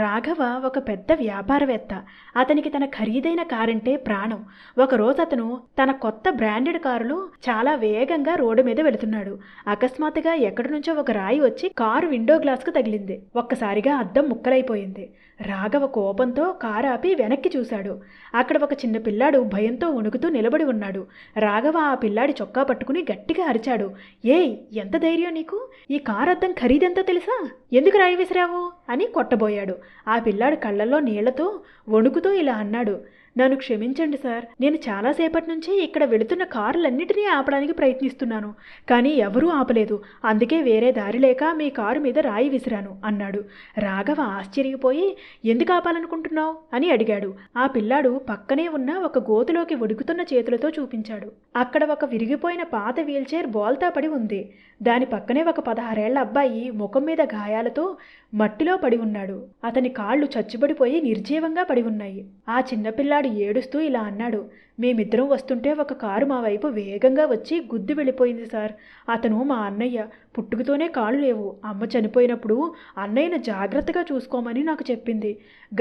రాఘవ ఒక పెద్ద వ్యాపారవేత్త. అతనికి తన ఖరీదైన కారంటే ప్రాణం. ఒకరోజు అతను తన కొత్త బ్రాండెడ్ కారులో చాలా వేగంగా రోడ్డు మీద వెళుతున్నాడు. అకస్మాత్తుగా ఎక్కడి నుంచో ఒక రాయి వచ్చి కారు విండో గ్లాస్కు తగిలింది. ఒక్కసారిగా అద్దం ముక్కలైపోయింది. రాఘవ కోపంతో కారు ఆపి వెనక్కి చూశాడు. అక్కడ ఒక చిన్న పిల్లాడు భయంతో వణుకుతూ నిలబడి ఉన్నాడు. రాఘవ ఆ పిల్లాడి చొక్కా పట్టుకుని గట్టిగా అరిచాడు. ఏయ్ ఎంత ధైర్యం నీకు? ఈ కారు అద్దం ఖరీదెంతో తెలుసా? ఎందుకు రాయి విసిరావు? అని కొట్టబోయాడు. ఆ పిల్లాడు కళ్ళల్లో నీళ్ళతో వణుకుతూ ఇలా అన్నాడు నన్ను క్షమించండి సార్. నేను చాలాసేపటి నుంచి ఇక్కడ వెళుతున్న కారులన్నిటినీ ఆపడానికి ప్రయత్నిస్తున్నాను కానీ ఎవరూ ఆపలేదు. అందుకే వేరే దారి లేక మీ కారు మీద రాయి విసిరాను అన్నాడు. రాఘవ ఆశ్చర్యపోయి ఎందుకు ఆపాలనుకుంటున్నావు? అని అడిగాడు. ఆ పిల్లాడు పక్కనే ఉన్న ఒక గోతులోకి ఉడుకుతున్న చేతులతో చూపించాడు. అక్కడ ఒక విరిగిపోయిన పాత వీల్చైర్ బోల్తా పడి ఉంది. దాని పక్కనే ఒక పదహారేళ్ళ అబ్బాయి ముఖం మీద గాయాలతో మట్టిలో పడి ఉన్నాడు. అతని అతని కాళ్ళు చచ్చుబడిపోయి నిర్జీవంగా పడి ఉన్నాయి. ఆ చిన్నపిల్లాడు ఏడుస్తూ ఇలా అన్నాడు మేమిద్దరం వస్తుంటే ఒక కారు మా వైపు వేగంగా వచ్చి గుద్ది వెళ్ళిపోయింది సార్. అతను మా అన్నయ్య. పుట్టుకతోనే కాళ్ళు లేవు. అమ్మ చనిపోయినప్పుడు అన్నయ్యను జాగ్రత్తగా చూసుకోమని నాకు చెప్పింది.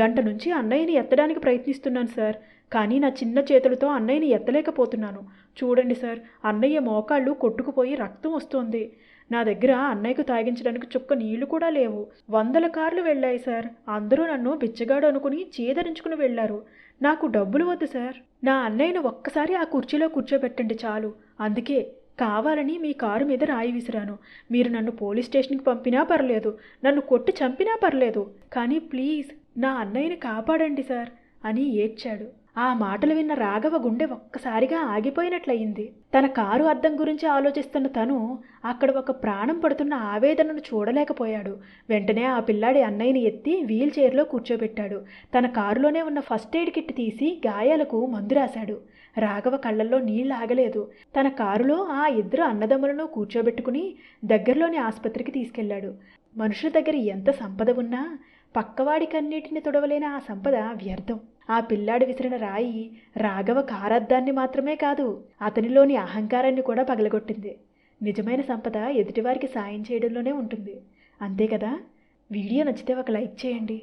గంట నుంచి అన్నయ్యని ఎత్తడానికి ప్రయత్నిస్తున్నాను సార్. కానీ నా చిన్న చేతులతో అన్నయ్యని ఎత్తలేకపోతున్నాను. చూడండి సార్ అన్నయ్య మోకాళ్ళు కొట్టుకుపోయి రక్తం వస్తోంది. నా దగ్గర అన్నయ్యకు తాగించడానికి చుక్క నీళ్ళు కూడా లేవు. వందల కార్లు వెళ్ళాయి సార్. అందరూ నన్ను బిచ్చగాడు అనుకుని చేదరించుకుని వెళ్ళారు. నాకు డబ్బులు వద్దు సార్. నా అన్నయ్యను ఒక్కసారి ఆ కుర్చీలో కూర్చోబెట్టండి చాలు. అందుకే కావాలని మీ కారు మీద రాయి విసిరాను. మీరు నన్ను పోలీస్ స్టేషన్కి పంపినా పర్లేదు నన్ను కొట్టి చంపినా పర్లేదు. కానీ ప్లీజ్ నా అన్నయ్యని కాపాడండి సార్ అని ఏడ్చాడు. ఆ మాటలు విన్న రాఘవ గుండె ఒక్కసారిగా ఆగిపోయినట్లయింది. తన కారు అద్దం గురించి ఆలోచిస్తున్న తను అక్కడ ఒక ప్రాణం పడుతున్న ఆవేదనను చూడలేకపోయాడు. వెంటనే ఆ పిల్లాడి అన్నయ్యని ఎత్తి వీల్ చైర్లో కూర్చోబెట్టాడు. తన కారులోనే ఉన్న ఫస్ట్ ఎయిడ్ కిట్ తీసి గాయాలకు మందు రాశాడు. రాఘవ కళ్ళల్లో నీళ్ళు ఆగలేదు. తన కారులో ఆ ఇద్దరు అన్నదమ్ములను కూర్చోబెట్టుకుని దగ్గరలోని ఆసుపత్రికి తీసుకెళ్ళాడు మనుషుల దగ్గర ఎంత సంపద ఉన్నా పక్కవాడి కన్నీటిని తొడవలేని ఆ సంపద వ్యర్థం. ఆ పిల్లాడు విసిరిన రాయి రాఘవ కారార్థాన్ని మాత్రమే కాదు అతనిలోని అహంకారాన్ని కూడా పగలగొట్టింది. నిజమైన సంపద ఎదుటివారికి సాయం చేయడంలోనే ఉంటుంది. అంతే కదా? వీడియో నచ్చితే ఒక లైక్ చేయండి.